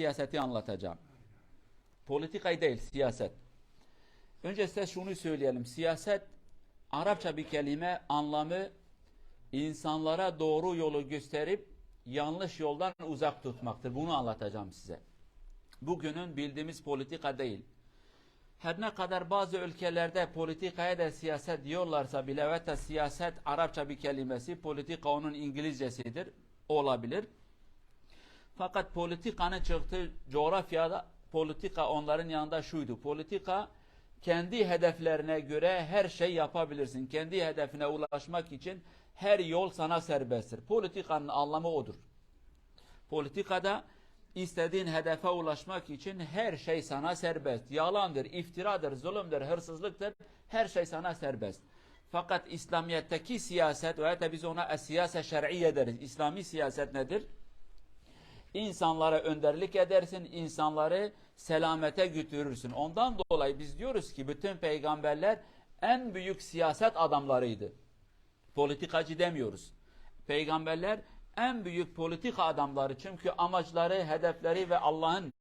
siyaseti anlatacağım. Politikayı değil, siyaset. Önce size şunu söyleyelim. Siyaset Arapça bir kelime anlamı insanlara doğru yolu gösterip yanlış yoldan uzak tutmaktır. Bunu anlatacağım size. Bugünün bildiğimiz politika değil. Her ne kadar bazı ülkelerde politikaya da siyaset diyorlarsa bile evet de siyaset Arapça bir kelimesi, politika onun İngilizcesidir. Olabilir. Fakat politikanın çıktığı coğrafyada politika onların yanında şuydu. Politika kendi hedeflerine göre her şey yapabilirsin. Kendi hedefine ulaşmak için her yol sana serbesttir. Politikanın anlamı odur. Politikada istediğin hedefe ulaşmak için her şey sana serbest. Yalandır, iftiradır, zulümdür, hırsızlıktır. Her şey sana serbest. Fakat İslamiyet'teki siyaset veya da biz ona siyase şer'iye deriz. İslami siyaset nedir? İnsanlara önderlik edersin, insanları selamete götürürsün. Ondan dolayı biz diyoruz ki bütün peygamberler en büyük siyaset adamlarıydı. Politikacı demiyoruz. Peygamberler en büyük politika adamları çünkü amaçları, hedefleri ve Allah'ın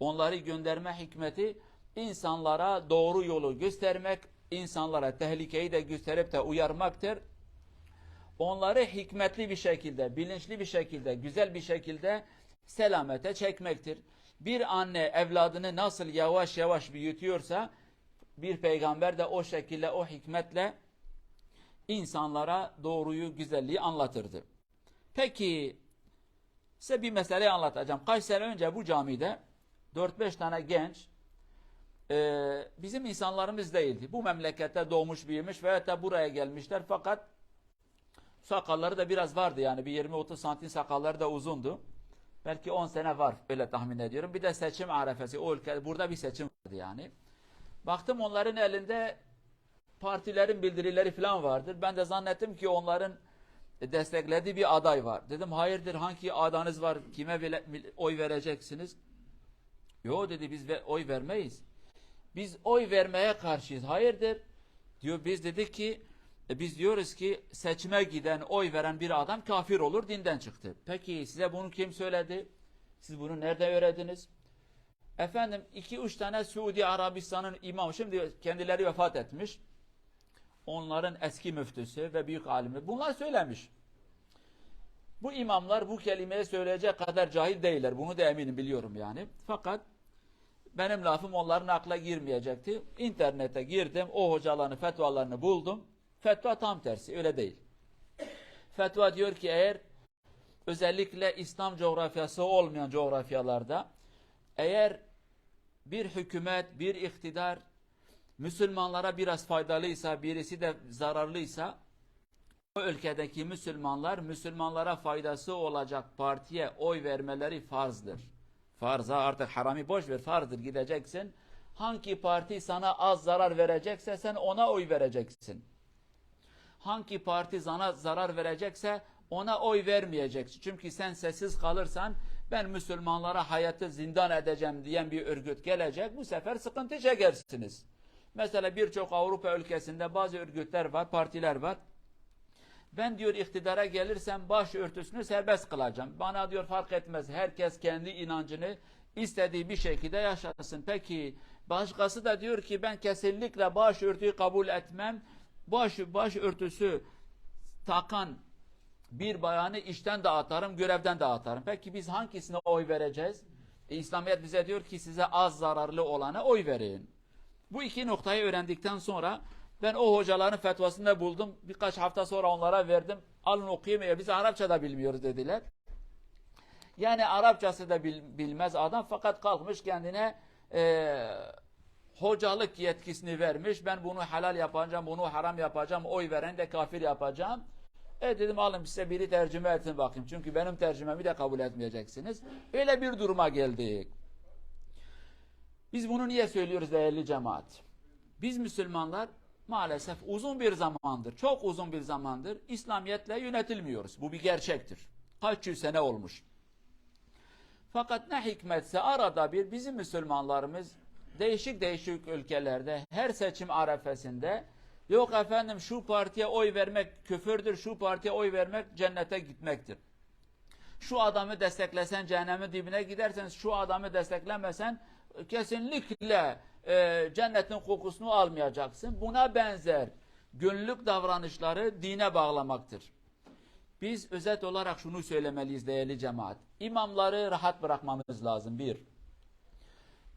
onları gönderme hikmeti insanlara doğru yolu göstermek, insanlara tehlikeyi de gösterip de uyarmaktır. Onları hikmetli bir şekilde, bilinçli bir şekilde, güzel bir şekilde selamete çekmektir. Bir anne evladını nasıl yavaş yavaş büyütüyorsa bir peygamber de o şekilde, o hikmetle insanlara doğruyu, güzelliği anlatırdı. Peki size bir meseleyi anlatacağım. Kaç sene önce bu camide 4-5 tane genç e, bizim insanlarımız değildi. Bu memlekette doğmuş büyümüş veya da buraya gelmişler fakat sakalları da biraz vardı yani bir 20-30 santim sakalları da uzundu. Belki 10 sene var öyle tahmin ediyorum. Bir de seçim arefesi o ülke burada bir seçim vardı yani. Baktım onların elinde partilerin bildirileri falan vardır. Ben de zannettim ki onların desteklediği bir aday var. Dedim hayırdır hangi adayınız var? Kime oy vereceksiniz? Yo dedi biz oy vermeyiz. Biz oy vermeye karşıyız. Hayırdır? Diyor biz dedik ki e, biz diyoruz ki seçime giden oy veren bir adam kafir olur dinden çıktı. Peki size bunu kim söyledi? Siz bunu nerede öğrendiniz? Efendim iki üç tane Suudi Arabistan'ın imamı şimdi kendileri vefat etmiş. Onların eski müftüsü ve büyük alimi. Bunlar söylemiş. Bu imamlar bu kelimeyi söyleyecek kadar cahil değiller. Bunu da eminim biliyorum yani. Fakat benim lafım onların akla girmeyecekti. İnternete girdim. O hocaların fetvalarını buldum. Fetva tam tersi. Öyle değil. Fetva diyor ki eğer özellikle İslam coğrafyası olmayan coğrafyalarda eğer bir hükümet, bir iktidar Müslümanlara biraz faydalıysa, birisi de zararlıysa o ülkedeki Müslümanlar Müslümanlara faydası olacak partiye oy vermeleri farzdır. Farza artık harami boş ver farzdır gideceksin. Hangi parti sana az zarar verecekse sen ona oy vereceksin. Hangi parti sana zarar verecekse ona oy vermeyeceksin. Çünkü sen sessiz kalırsan ben Müslümanlara hayatı zindan edeceğim diyen bir örgüt gelecek. Bu sefer sıkıntı çekersiniz. Mesela birçok Avrupa ülkesinde bazı örgütler var, partiler var. Ben diyor iktidara gelirsem baş örtüsünü serbest kılacağım. Bana diyor fark etmez. Herkes kendi inancını istediği bir şekilde yaşasın. Peki başkası da diyor ki ben kesinlikle baş örtüyü kabul etmem. Baş, baş örtüsü takan bir bayanı işten de atarım, görevden de atarım. Peki biz hangisine oy vereceğiz? E, İslamiyet bize diyor ki size az zararlı olana oy verin. Bu iki noktayı öğrendikten sonra ben o hocaların fetvasını da buldum. Birkaç hafta sonra onlara verdim. Alın okuyun ya biz Arapça da bilmiyoruz dediler. Yani Arapçası da bil- bilmez adam fakat kalkmış kendine e, hocalık yetkisini vermiş. Ben bunu halal yapacağım, bunu haram yapacağım, oy veren de kafir yapacağım. E dedim alın size biri tercüme etsin bakayım. Çünkü benim tercümemi de kabul etmeyeceksiniz. Öyle bir duruma geldik. Biz bunu niye söylüyoruz değerli cemaat? Biz Müslümanlar maalesef uzun bir zamandır, çok uzun bir zamandır İslamiyetle yönetilmiyoruz. Bu bir gerçektir. Kaç yüz sene olmuş. Fakat ne hikmetse arada bir bizim Müslümanlarımız değişik değişik ülkelerde her seçim arefesinde yok efendim şu partiye oy vermek küfürdür, şu partiye oy vermek cennete gitmektir. şu adamı desteklesen cehennemin dibine gidersen, şu adamı desteklemesen kesinlikle e, cennetin kokusunu almayacaksın. Buna benzer gönüllük davranışları dine bağlamaktır. Biz özet olarak şunu söylemeliyiz değerli cemaat. İmamları rahat bırakmamız lazım bir.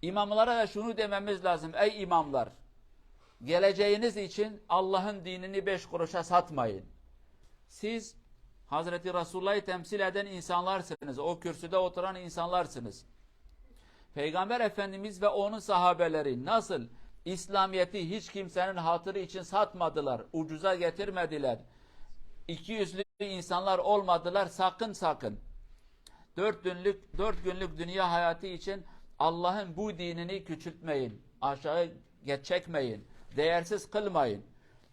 İmamlara da şunu dememiz lazım. Ey imamlar geleceğiniz için Allah'ın dinini beş kuruşa satmayın. Siz Hazreti Resulullah'ı temsil eden insanlarsınız. O kürsüde oturan insanlarsınız. Peygamber Efendimiz ve onun sahabeleri nasıl İslamiyet'i hiç kimsenin hatırı için satmadılar, ucuza getirmediler. İki yüzlü insanlar olmadılar sakın sakın. Dört günlük, dört günlük dünya hayatı için Allah'ın bu dinini küçültmeyin, aşağı çekmeyin, değersiz kılmayın.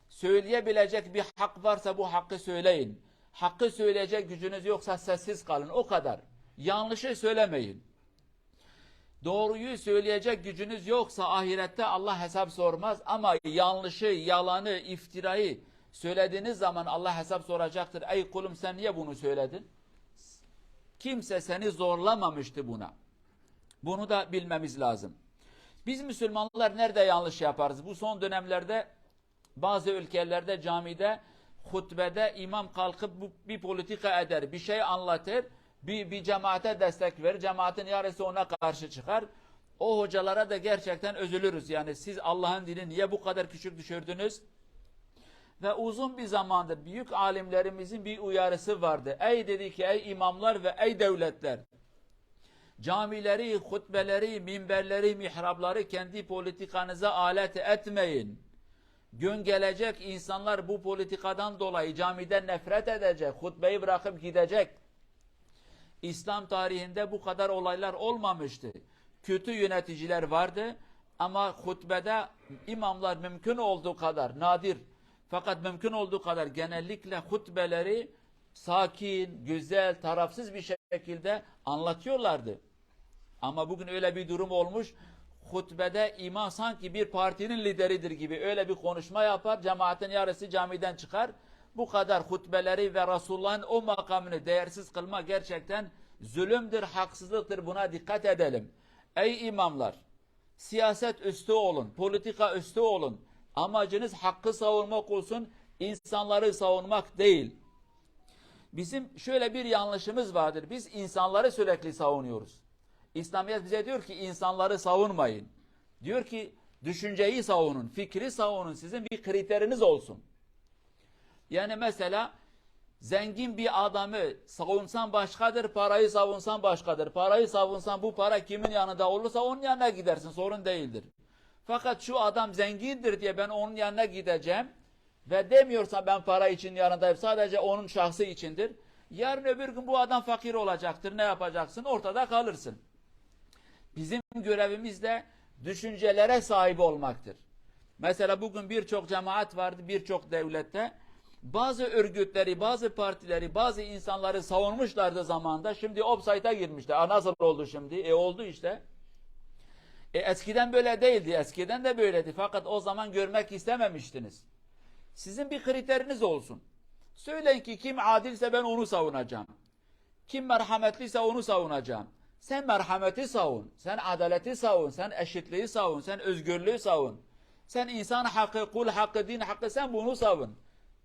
Söyleyebilecek bir hak varsa bu hakkı söyleyin. Hakkı söyleyecek gücünüz yoksa sessiz kalın. O kadar. Yanlışı söylemeyin. Doğruyu söyleyecek gücünüz yoksa ahirette Allah hesap sormaz ama yanlışı, yalanı, iftirayı söylediğiniz zaman Allah hesap soracaktır. Ey kulum sen niye bunu söyledin? Kimse seni zorlamamıştı buna. Bunu da bilmemiz lazım. Biz Müslümanlar nerede yanlış yaparız? Bu son dönemlerde bazı ülkelerde camide hutbede imam kalkıp bir politika eder, bir şey anlatır, bir, bir cemaate destek verir, cemaatin yarısı ona karşı çıkar. O hocalara da gerçekten üzülürüz. Yani siz Allah'ın dini niye bu kadar küçük düşürdünüz? Ve uzun bir zamandır büyük alimlerimizin bir uyarısı vardı. Ey dedi ki ey imamlar ve ey devletler. Camileri, hutbeleri, minberleri, mihrabları kendi politikanıza alet etmeyin. Gün gelecek insanlar bu politikadan dolayı camiden nefret edecek, hutbeyi bırakıp gidecek. İslam tarihinde bu kadar olaylar olmamıştı. Kötü yöneticiler vardı ama hutbede imamlar mümkün olduğu kadar nadir fakat mümkün olduğu kadar genellikle hutbeleri sakin, güzel, tarafsız bir şekilde anlatıyorlardı. Ama bugün öyle bir durum olmuş. Hutbede imam sanki bir partinin lideridir gibi öyle bir konuşma yapar. Cemaatin yarısı camiden çıkar. Bu kadar hutbeleri ve Resulullah'ın o makamını değersiz kılma gerçekten zulümdür, haksızlıktır. Buna dikkat edelim. Ey imamlar! Siyaset üstü olun, politika üstü olun. Amacınız hakkı savunmak olsun, insanları savunmak değil. Bizim şöyle bir yanlışımız vardır. Biz insanları sürekli savunuyoruz. İslamiyet bize diyor ki insanları savunmayın. Diyor ki düşünceyi savunun, fikri savunun. Sizin bir kriteriniz olsun. Yani mesela zengin bir adamı savunsan başkadır, parayı savunsan başkadır. Parayı savunsan bu para kimin yanında olursa onun yanına gidersin, sorun değildir. Fakat şu adam zengindir diye ben onun yanına gideceğim ve demiyorsa ben para için yanındayım sadece onun şahsı içindir. Yarın öbür gün bu adam fakir olacaktır. Ne yapacaksın? Ortada kalırsın. Bizim görevimiz de düşüncelere sahip olmaktır. Mesela bugün birçok cemaat vardı, birçok devlette. Bazı örgütleri, bazı partileri, bazı insanları savunmuşlardı zamanda. Şimdi offside'a girmişler. Aa, nasıl oldu şimdi? E oldu işte. E, eskiden böyle değildi. Eskiden de böyleydi. Fakat o zaman görmek istememiştiniz. Sizin bir kriteriniz olsun. Söyleyin ki kim adilse ben onu savunacağım. Kim merhametliyse onu savunacağım. Sen merhameti savun, sen adaleti savun, sen eşitliği savun, sen özgürlüğü savun. Sen insan hakkı, kul hakkı, din hakkı sen bunu savun.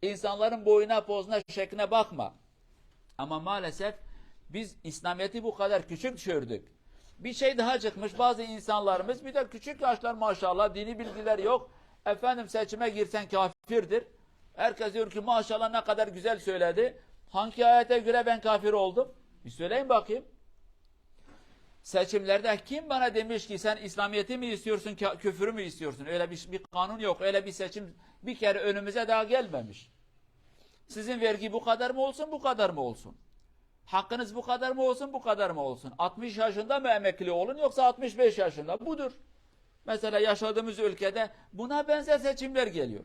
İnsanların boyuna, pozuna, şekline bakma. Ama maalesef biz İslamiyet'i bu kadar küçük düşürdük. Bir şey daha çıkmış bazı insanlarımız bir de küçük yaşlar maşallah dini bilgiler yok. Efendim seçime girsen kafirdir. Herkes diyor ki maşallah ne kadar güzel söyledi. Hangi ayete göre ben kafir oldum? Bir söyleyin bakayım. Seçimlerde kim bana demiş ki sen İslamiyet'i mi istiyorsun, küfürü mü istiyorsun? Öyle bir, bir kanun yok. Öyle bir seçim bir kere önümüze daha gelmemiş. Sizin vergi bu kadar mı olsun, bu kadar mı olsun? Hakkınız bu kadar mı olsun, bu kadar mı olsun? 60 yaşında mı emekli olun yoksa 65 yaşında? Budur. Mesela yaşadığımız ülkede buna benzer seçimler geliyor.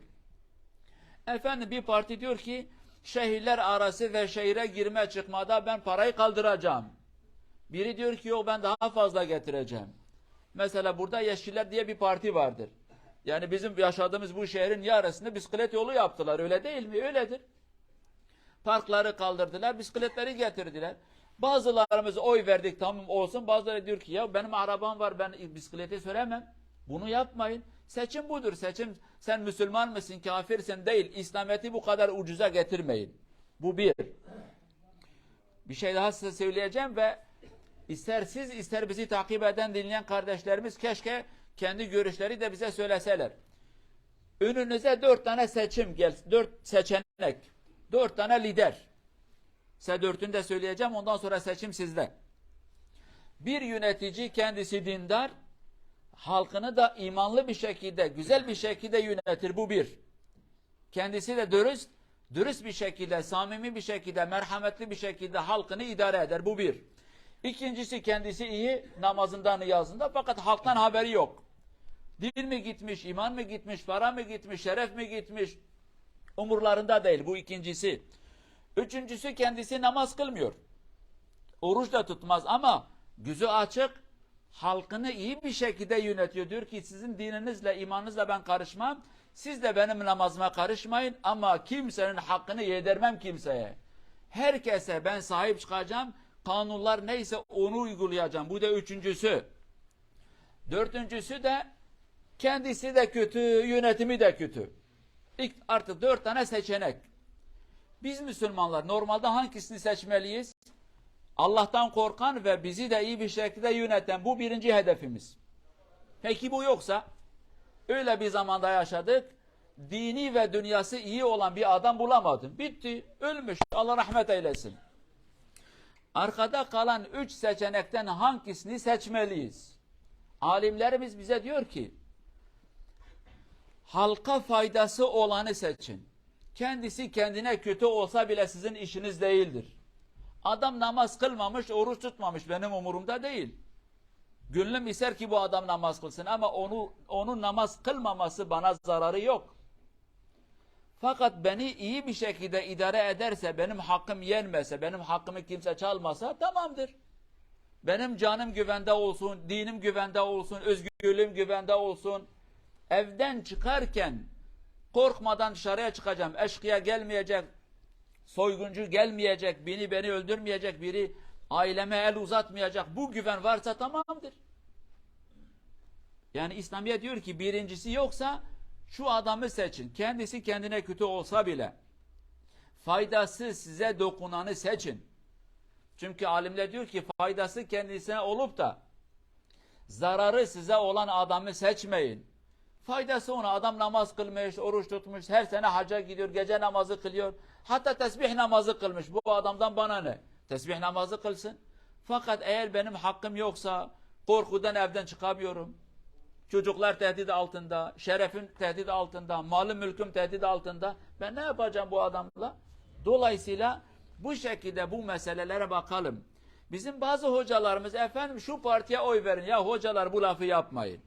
Efendim bir parti diyor ki şehirler arası ve şehire girme çıkmada ben parayı kaldıracağım. Biri diyor ki yok ben daha fazla getireceğim. Mesela burada Yeşiller diye bir parti vardır. Yani bizim yaşadığımız bu şehrin yarısını bisiklet yolu yaptılar. Öyle değil mi? Öyledir. Parkları kaldırdılar, bisikletleri getirdiler. Bazılarımız oy verdik tamam olsun. Bazıları diyor ki ya benim arabam var ben bisiklete süremem. Bunu yapmayın. Seçim budur. Seçim sen Müslüman mısın kafirsin değil. İslamiyet'i bu kadar ucuza getirmeyin. Bu bir. Bir şey daha size söyleyeceğim ve ister siz ister bizi takip eden dinleyen kardeşlerimiz keşke kendi görüşleri de bize söyleseler. Önünüze dört tane seçim gel, dört seçenek, dört tane lider. Size dörtünü de söyleyeceğim ondan sonra seçim sizde. Bir yönetici kendisi dindar, halkını da imanlı bir şekilde, güzel bir şekilde yönetir. Bu bir. Kendisi de dürüst, dürüst bir şekilde, samimi bir şekilde, merhametli bir şekilde halkını idare eder. Bu bir. İkincisi kendisi iyi, namazında, niyazında fakat halktan haberi yok. Din mi gitmiş, iman mı gitmiş, para mı gitmiş, şeref mi gitmiş? Umurlarında değil. Bu ikincisi. Üçüncüsü kendisi namaz kılmıyor. Oruç da tutmaz ama gözü açık, halkını iyi bir şekilde yönetiyor. Diyor ki sizin dininizle, imanınızla ben karışmam. Siz de benim namazıma karışmayın ama kimsenin hakkını yedirmem kimseye. Herkese ben sahip çıkacağım. Kanunlar neyse onu uygulayacağım. Bu da üçüncüsü. Dördüncüsü de kendisi de kötü, yönetimi de kötü. İlk artık dört tane seçenek. Biz Müslümanlar normalde hangisini seçmeliyiz? Allah'tan korkan ve bizi de iyi bir şekilde yöneten bu birinci hedefimiz. Peki bu yoksa öyle bir zamanda yaşadık. Dini ve dünyası iyi olan bir adam bulamadım. Bitti. Ölmüş. Allah rahmet eylesin. Arkada kalan üç seçenekten hangisini seçmeliyiz? Alimlerimiz bize diyor ki halka faydası olanı seçin. Kendisi kendine kötü olsa bile sizin işiniz değildir. Adam namaz kılmamış, oruç tutmamış benim umurumda değil. Gönlüm ister ki bu adam namaz kılsın ama onu onun namaz kılmaması bana zararı yok. Fakat beni iyi bir şekilde idare ederse, benim hakkım yenmese, benim hakkımı kimse çalmasa tamamdır. Benim canım güvende olsun, dinim güvende olsun, özgürlüğüm güvende olsun. Evden çıkarken korkmadan dışarıya çıkacağım. Eşkıya gelmeyecek, soyguncu gelmeyecek, beni beni öldürmeyecek biri aileme el uzatmayacak. Bu güven varsa tamamdır. Yani İslamiyet diyor ki birincisi yoksa şu adamı seçin. Kendisi kendine kötü olsa bile faydası size dokunanı seçin. Çünkü alimler diyor ki faydası kendisine olup da zararı size olan adamı seçmeyin. Faydası ona adam namaz kılmış, oruç tutmuş, her sene hacca gidiyor, gece namazı kılıyor. Hatta tesbih namazı kılmış. Bu adamdan bana ne? Tesbih namazı kılsın. Fakat eğer benim hakkım yoksa korkudan evden çıkamıyorum. Çocuklar tehdit altında, şerefim tehdit altında, malım mülküm tehdit altında. Ben ne yapacağım bu adamla? Dolayısıyla bu şekilde bu meselelere bakalım. Bizim bazı hocalarımız efendim şu partiye oy verin. Ya hocalar bu lafı yapmayın.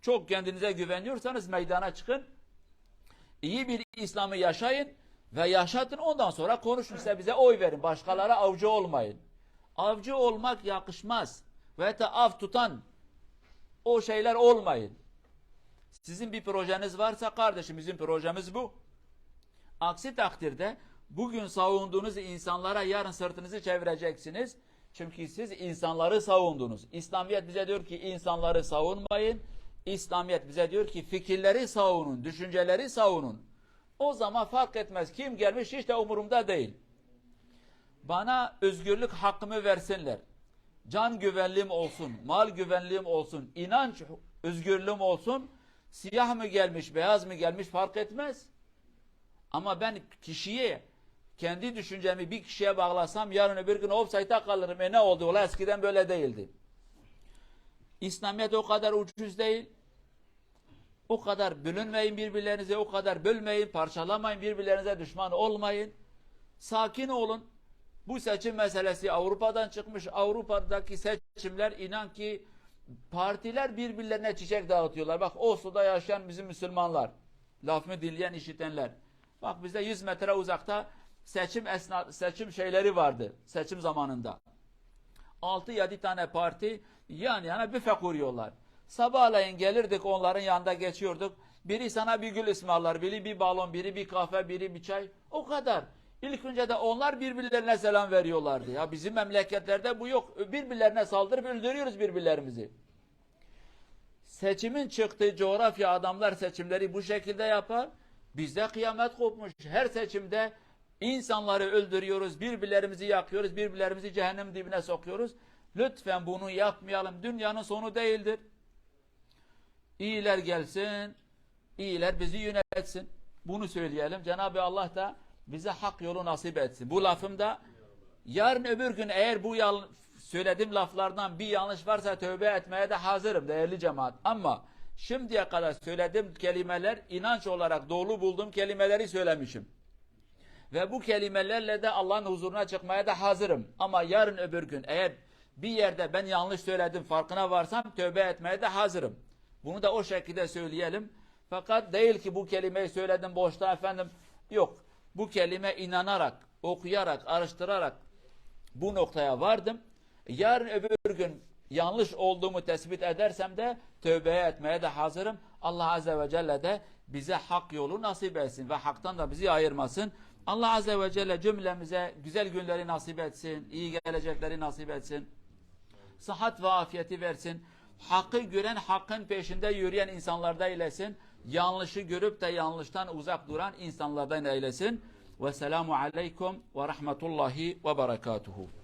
Çok kendinize güveniyorsanız meydana çıkın. İyi bir İslam'ı yaşayın ve yaşatın ondan sonra konuşun size bize oy verin. Başkalara avcı olmayın. Avcı olmak yakışmaz. Ve de av tutan o şeyler olmayın. Sizin bir projeniz varsa kardeşim bizim projemiz bu. Aksi takdirde bugün savunduğunuz insanlara yarın sırtınızı çevireceksiniz. Çünkü siz insanları savundunuz. İslamiyet bize diyor ki insanları savunmayın. İslamiyet bize diyor ki fikirleri savunun, düşünceleri savunun. O zaman fark etmez kim gelmiş hiç de umurumda değil. Bana özgürlük hakkımı versinler. Can güvenliğim olsun, mal güvenliğim olsun, inanç özgürlüğüm olsun. Siyah mı gelmiş, beyaz mı gelmiş fark etmez. Ama ben kişiye kendi düşüncemi bir kişiye bağlasam yarın öbür gün offside'a kalırım. E ne oldu? Ola eskiden böyle değildi. İslamiyet o kadar ucuz değil. O kadar bölünmeyin birbirlerinize, o kadar bölmeyin, parçalamayın, birbirlerinize düşman olmayın. Sakin olun. Bu seçim meselesi Avrupa'dan çıkmış. Avrupa'daki seçimler inan ki partiler birbirlerine çiçek dağıtıyorlar. Bak Oslo'da yaşayan bizim Müslümanlar. Lafımı dinleyen, işitenler. Bak bizde 100 metre uzakta seçim esna seçim şeyleri vardı. Seçim zamanında. 6-7 tane parti yan yana büfe kuruyorlar. Sabahleyin gelirdik onların yanında geçiyorduk. Biri sana bir gül ısmarlar, biri bir balon, biri bir kahve, biri bir çay. O kadar. İlk önce de onlar birbirlerine selam veriyorlardı. Ya bizim memleketlerde bu yok. Birbirlerine saldırıp öldürüyoruz birbirlerimizi. Seçimin çıktığı coğrafya adamlar seçimleri bu şekilde yapar. Bizde kıyamet kopmuş. Her seçimde insanları öldürüyoruz, birbirlerimizi yakıyoruz, birbirlerimizi cehennem dibine sokuyoruz. Lütfen bunu yapmayalım. Dünyanın sonu değildir. İyiler gelsin, iyiler bizi yönetsin. Bunu söyleyelim. Cenab-ı Allah da bize hak yolu nasip etsin. Bu lafımda yarın öbür gün eğer bu söylediğim laflardan bir yanlış varsa tövbe etmeye de hazırım değerli cemaat. Ama şimdiye kadar söylediğim kelimeler inanç olarak dolu bulduğum kelimeleri söylemişim. Ve bu kelimelerle de Allah'ın huzuruna çıkmaya da hazırım. Ama yarın öbür gün eğer bir yerde ben yanlış söyledim farkına varsam tövbe etmeye de hazırım. Bunu da o şekilde söyleyelim. Fakat değil ki bu kelimeyi söyledim boşta efendim. Yok. Bu kelime inanarak, okuyarak, araştırarak bu noktaya vardım. Yarın öbür gün yanlış olduğumu tespit edersem de tövbeye etmeye de hazırım. Allah Azze ve Celle de bize hak yolu nasip etsin ve haktan da bizi ayırmasın. Allah Azze ve Celle cümlemize güzel günleri nasip etsin, iyi gelecekleri nasip etsin. Sıhhat ve afiyeti versin. Hakkı gören, hakkın peşinde yürüyen insanlarda eylesin. Yanlışı görüp de yanlıştan uzak duran insanlardan eylesin. Ve selamu aleykum ve rahmetullahi ve berekatuhu.